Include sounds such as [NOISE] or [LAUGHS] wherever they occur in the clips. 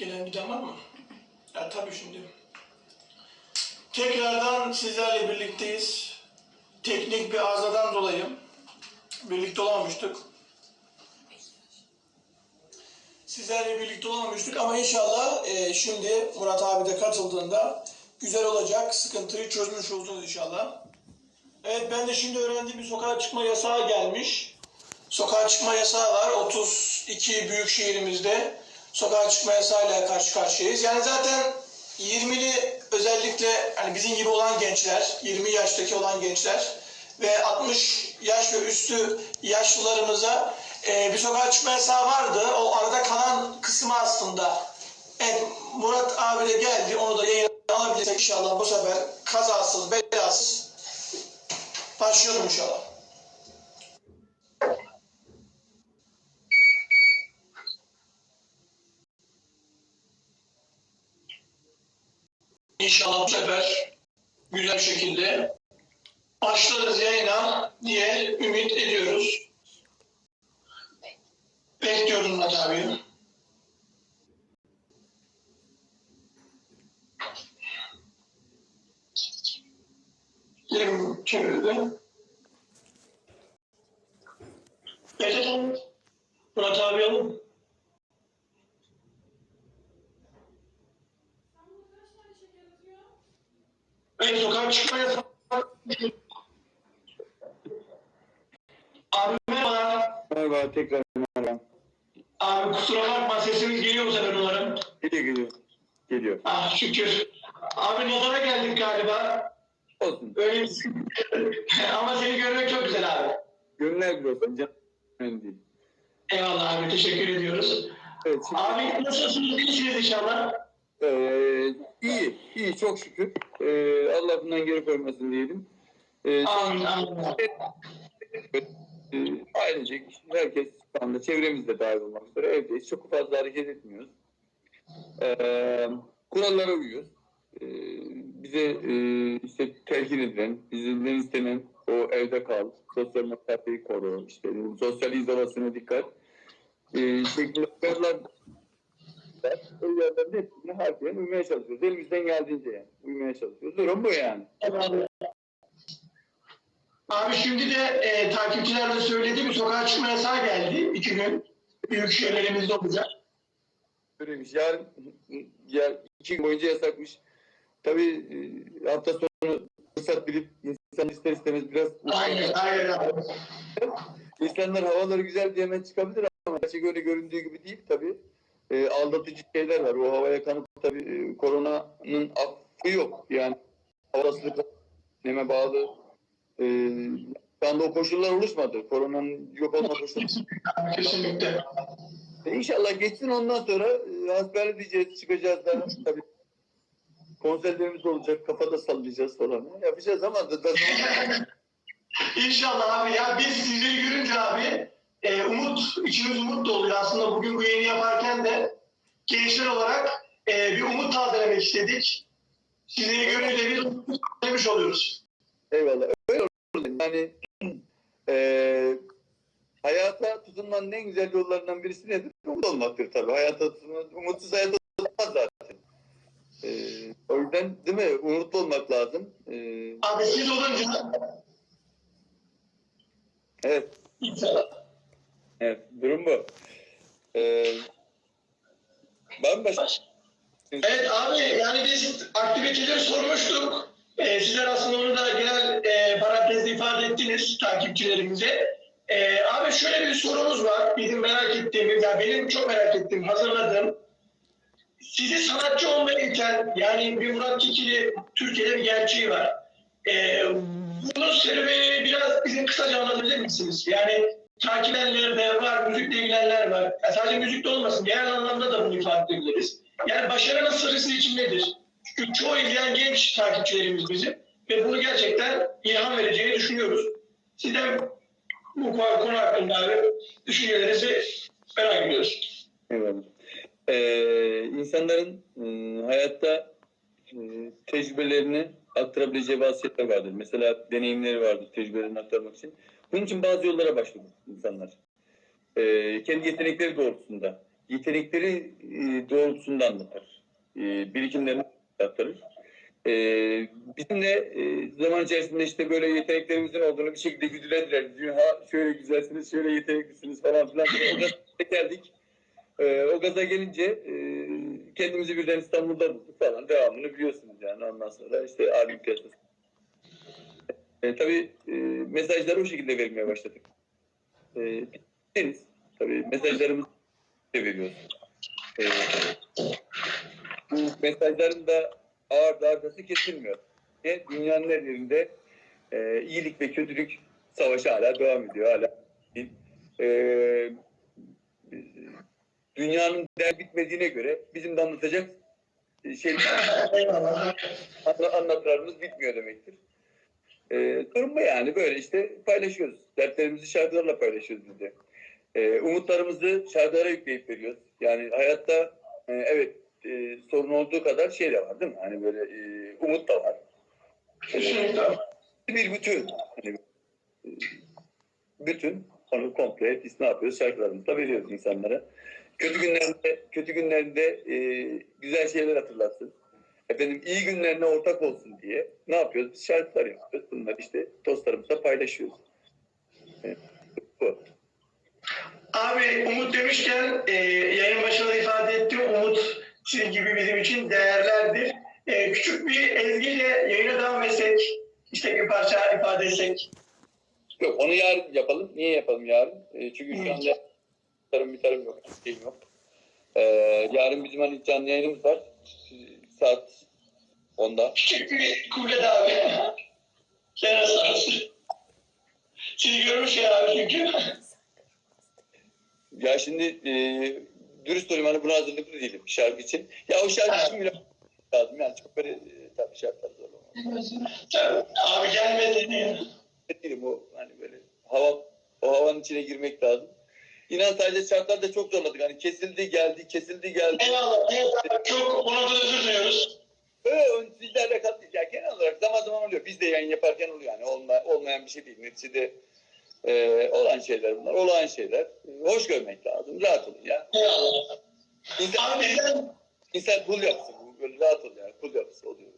Gelen giden var mı? Ya tabii şimdi. Tekrardan sizlerle birlikteyiz. Teknik bir arızadan dolayı birlikte olamamıştık. Sizlerle birlikte olamamıştık ama inşallah e, şimdi Murat abi de katıldığında güzel olacak. Sıkıntıyı çözmüş olacağız inşallah. Evet ben de şimdi öğrendiğim bir sokağa çıkma yasağı gelmiş. Sokağa çıkma yasağı var. 32 büyük şehrimizde sokağa çıkma yasağıyla karşı karşıyayız. Yani zaten 20'li özellikle hani bizim gibi olan gençler, 20 yaştaki olan gençler ve 60 yaş ve üstü yaşlılarımıza e, bir sokağa çıkma yasağı vardı. O arada kalan kısmı aslında. Evet Murat abi de geldi. Onu da yayına alabilirsek inşallah bu sefer kazasız, belasız başlıyorum inşallah. İnşallah bu sefer güzel şekilde başlarız yayına diye ümit ediyoruz. Bekliyorum Murat abi. Yerim çevirdi. Evet. Murat abi alın. Sokağa çıkmaya Abi merhabalar. Merhaba tekrar merhaba. Abi kusura bakma sesimiz geliyor bu sefer umarım. Geliyor geliyor. Geliyor. Ah şükür. Abi nazara geldik galiba. Olsun. Öyle bir [LAUGHS] Ama seni görmek çok güzel abi. Bir olsun. Canım önemli değil. Eyvallah abi teşekkür ediyoruz. Evet. Şimdi, Abi nasılsınız? İyisiniz inşallah. Eee, iyi. iyi çok şükür. Eee Allah bundan geri koymasın diyelim. Eee Amin amin. eee, ailecek herkes şu anda çevremizde dahil olmak üzere evdeyiz. Çok fazla hareket etmiyoruz. Eee kurallara uyuyoruz. Eee, bize eee, işte telkin edilen, bizden istenen o evde kal, sosyal mesafeyi koru, işte sosyal izolasyona dikkat. Eee şeklinde var. O uyarıların hepsine harfiyen uymaya çalışıyoruz. Elimizden geldiğince yani uymaya çalışıyoruz. Durum bu yani. Abi şimdi de e, takipçiler de söyledi bir sokağa çıkma yasağı geldi. iki gün büyük şehirlerimizde olacak. Öyleymiş. Yarın ya iki gün boyunca yasakmış. Tabii e, hafta sonu fırsat bilip insan ister istemez biraz Aynen aynen abi. İnsanlar havaları güzel diye hemen çıkabilir ama gerçek öyle göründüğü gibi değil tabii. E, aldatıcı şeyler var. O havaya kanıp tabii e, koronanın affı yok. Yani havasızlık neme bağlı. E, şu anda o koşullar oluşmadı. Koronanın yok olma koşulları. Kesinlikle. E, İnşallah geçsin ondan sonra e, hasbihal edeceğiz, çıkacağız da tabii. Konserlerimiz olacak, kafada sallayacağız falan. Yapacağız ama da, da İnşallah abi ya biz sizleri görünce abi e, umut, içimiz umut doluyor. Aslında bugün bu yayını yaparken de gençler olarak e, bir umut tazelemek istedik. Sizleri görünce biz umut tazelemiş oluyoruz. eyvallah. Öyle olur. Yani e, hayata tutunmanın en güzel yollarından birisi nedir? Umut olmaktır tabii. Hayata tutunma, umutsuz hayata tutunmaz zaten. E, o yüzden değil mi? Umutlu olmak lazım. E, Abi siz olunca evet. inşallah. Evet. Durum bu. E, var mı başka? Evet abi yani biz aktiviteleri sormuştuk. Ee, sizler aslında onu da genel e, parantezde ifade ettiniz takipçilerimize. Ee, abi şöyle bir sorumuz var. Bizim merak ettiğimiz, ya benim çok merak ettiğim, hazırladığım. Sizi sanatçı olmaya iten, yani bir Murat Kikili Türkiye'de bir gerçeği var. Ee, bunun serüvenini biraz bizim kısaca anlatabilir misiniz? Yani takip edenler de var, müzikle ilgilenenler var. Ya sadece müzikte olmasın, genel anlamda da bunu ifade edebiliriz. Yani başarının sırrı sizin için nedir? Çünkü çoğu izleyen genç takipçilerimiz bizim ve bunu gerçekten ilham vereceğini düşünüyoruz. Sizden bu konu hakkında abi düşüncelerinizi merak ediyoruz. Eyvallah. Ee, insanların e, hayatta e, tecrübelerini aktarabileceği vasiyetler vardır. Mesela deneyimleri vardır tecrübelerini aktarmak için. Bunun için bazı yollara başvurur insanlar. Ee, kendi yetenekleri doğrultusunda. yetenekleri e, doğrultusunda anlatır. E, birikimlerini aktarır. E, bizim de e, zaman içerisinde işte böyle yeteneklerimizin olduğunu bir şekilde güdülediler. Diyor, ha şöyle güzelsiniz, şöyle yeteneklisiniz falan filan. O geldik. E, o gaza gelince e, kendimizi birden İstanbul'da bulduk falan. Devamını biliyorsunuz yani ondan sonra işte albüm piyasası. E, tabii e, mesajları o şekilde vermeye başladık. E. Tabii mesajlarımızı da veriyoruz. E, bu mesajların da ağır darbesi kesilmiyor. Ve dünyanın her yerinde e, iyilik ve kötülük savaşı hala devam ediyor. Hala e, dünyanın der bitmediğine göre bizim de anlatacak şey Eyvallah. anla- anlatılarımız bitmiyor demektir. E, durum bu yani böyle işte paylaşıyoruz. Dertlerimizi şarkılarla paylaşıyoruz biz de. E, umutlarımızı şarkılara yükleyip veriyoruz. Yani hayatta e, evet e, sorun olduğu kadar şey de var değil mi? Hani böyle e, umut da var. Kesinlikle. Bir bütün. Hani, e, bütün onu komple biz ne yapıyoruz? Şarkılarımızla veriyoruz insanlara. Kötü günlerinde, kötü günlerinde e, güzel şeyler hatırlatsın. Efendim iyi günlerine ortak olsun diye ne yapıyoruz? Biz şarkılar yapıyoruz. Bunları işte dostlarımızla paylaşıyoruz. Evet, bu. Abi Umut demişken e, yayın başında ifade ettim. Umut sizin gibi bizim için değerlerdir. E, küçük bir ezgiyle yayına devam etsek, işte bir parça ifade etsek. Yok onu yarın yapalım. Niye yapalım yarın? E, çünkü şu anda tarım bir tarım yok. Şey yok. E, yarın bizim hani canlı yayınımız var. Saat 10'da. Küçük bir kuvvet abi. [LAUGHS] Sağ olsun. Sizi görmüş ya abi çünkü. Ya şimdi e, dürüst olayım hani buna hazırlıklı değilim şarkı için. Ya o şarkı için bile lazım yani çok böyle e, tabii şartlar zor ama. abi gelmedi diye. Değilim o hani böyle hava o havanın içine girmek lazım. İnan sadece şartlar da çok zorladık. Hani kesildi geldi kesildi geldi. Eyvallah. Abi, çok ona da özür diliyoruz. Öyle sizlerle alakalı değil. Ya genel olarak zaman zaman oluyor. Biz de yayın yaparken oluyor yani. Olma, olmayan bir şey değil. Neticede e, olan şeyler bunlar. Olağan şeyler. E, hoş görmek lazım. Rahat olun ya. Eyvallah. İnsan, Abi bizden insan kul yapısı bu. Böyle rahat ol yani. Kul yapısı oluyor.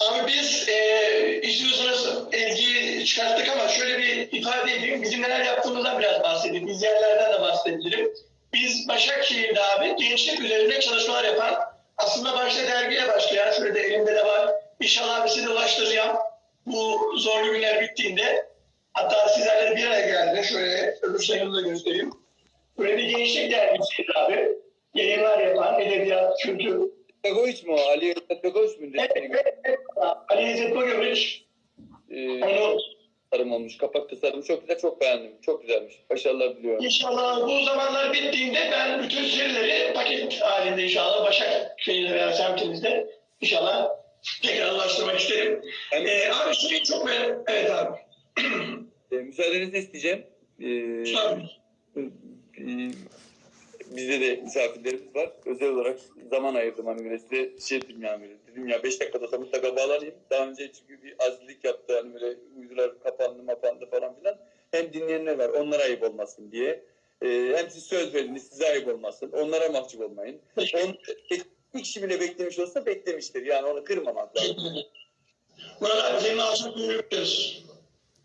Abi biz e, istiyorsanız ilgi çıkarttık ama şöyle bir ifade edeyim. Bizim neler yaptığımızdan biraz bahsedeyim. İzleyenlerden de bahsedebilirim. Biz Başakşehir'de abi gençlik üzerinde çalışmalar yapan aslında başta dergiye başlayan şöyle de elimde de var. İnşallah abi size ulaştıracağım. Bu zorlu günler bittiğinde hatta sizlerle de bir araya geldiğinde şöyle öbür sayımı göstereyim. Böyle bir gençlik dergisi abi. Yayınlar yapan edebiyat, kültür, Pegoviç mu? o? Ali? Evet, evet, evet. Ali İzzet Bogoviç Ee, onu tasarım olmuş. Kapak tasarımı çok güzel. Çok beğendim. Çok güzelmiş. Başarılar diliyorum. inşallah bu zamanlar bittiğinde ben bütün serileri paket halinde inşallah Başakşehir'de veya semtimizde inşallah tekrar ulaştırmak isterim. Ben, Ee, abi şeyi çok ben evet abi. e, müsaadenizi isteyeceğim. Ee, Tabii. e, bizde de misafirlerimiz var. Özel olarak zaman ayırdım hani böyle size şey dedim yani böyle. Dedim ya 5 dakikada olsa mutlaka bağlanayım. Daha önce çünkü bir azizlik yaptı hani böyle uydular kapandı mapandı falan filan. Hem dinleyenler var onlara ayıp olmasın diye. Ee, hem siz söz verdiniz size ayıp olmasın. Onlara mahcup olmayın. On, bir kişi bile beklemiş olsa beklemiştir. Yani onu kırmamak lazım. Murat abi senin alçak görüyoruz.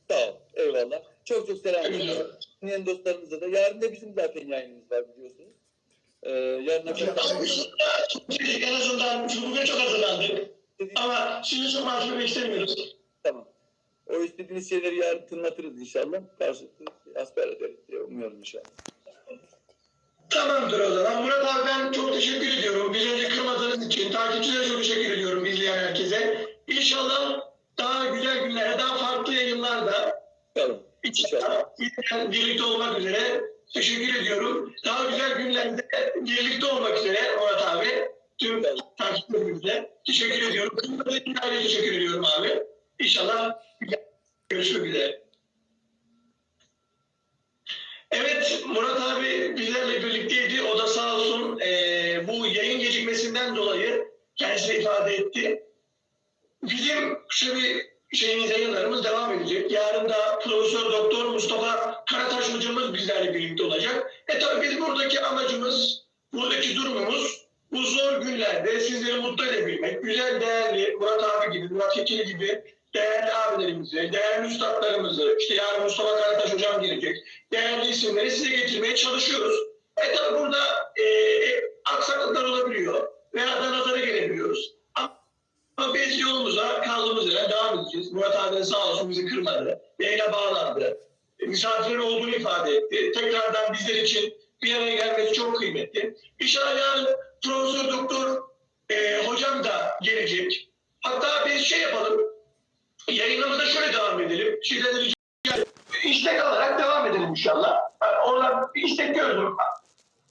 Sağ ol. Eyvallah. Çok çok selam. Dinleyen dostlarımıza da. Yarın da bizim zaten yayınımız var biliyorsunuz. Ee, yarın akşam en azından bugün çok hazırlandık. Ama sizi çok mahcup istemiyoruz. tamam. O istediğiniz şeyleri yarın tınlatırız inşallah. Karşılıklı asper ederiz diye umuyorum inşallah. Tamamdır o zaman. Murat abi ben çok teşekkür ediyorum. Bizi önce kırmadığınız için. Takipçilere çok teşekkür ediyorum izleyen herkese. İnşallah daha güzel günlerde, daha farklı yayınlarda Tamam. İnşallah birlikte olmak üzere teşekkür ediyorum. Daha güzel günlerde birlikte olmak üzere Murat abi. Tüm takipçilerimize teşekkür ediyorum. Ayrıca teşekkür ediyorum abi. İnşallah görüşmek üzere. Evet Murat abi bizlerle birlikteydi. O da sağ olsun eee, bu yayın gecikmesinden dolayı kendisi ifade etti. Bizim bir şeyiniz yayınlarımız devam edecek. Yarın da Profesör Doktor Mustafa Karataş hocamız bizlerle birlikte olacak. E tabii biz buradaki amacımız, buradaki durumumuz bu zor günlerde sizleri mutlu edebilmek. Güzel, değerli Murat abi gibi, Murat Kekili gibi değerli abilerimizi, değerli üstadlarımızı, işte yarın Mustafa Karataş hocam gelecek, değerli isimleri size getirmeye çalışıyoruz. E tabii burada e, e, aksaklıklar olabiliyor veya da nazara gelebiliyoruz. Ama biz yolumuza kaldığımız yerden devam edeceğiz. Murat abi sağ olsun bizi kırmadı. Yayına bağlandı. Misafirleri olduğunu ifade etti. Tekrardan bizler için bir araya gelmesi çok kıymetli. İnşallah yarın Profesör Doktor e, hocam da gelecek. Hatta biz şey yapalım. Yayınımıza şöyle devam edelim. Sizden de rica istek alarak devam edelim inşallah. Oradan bir istek gördüm.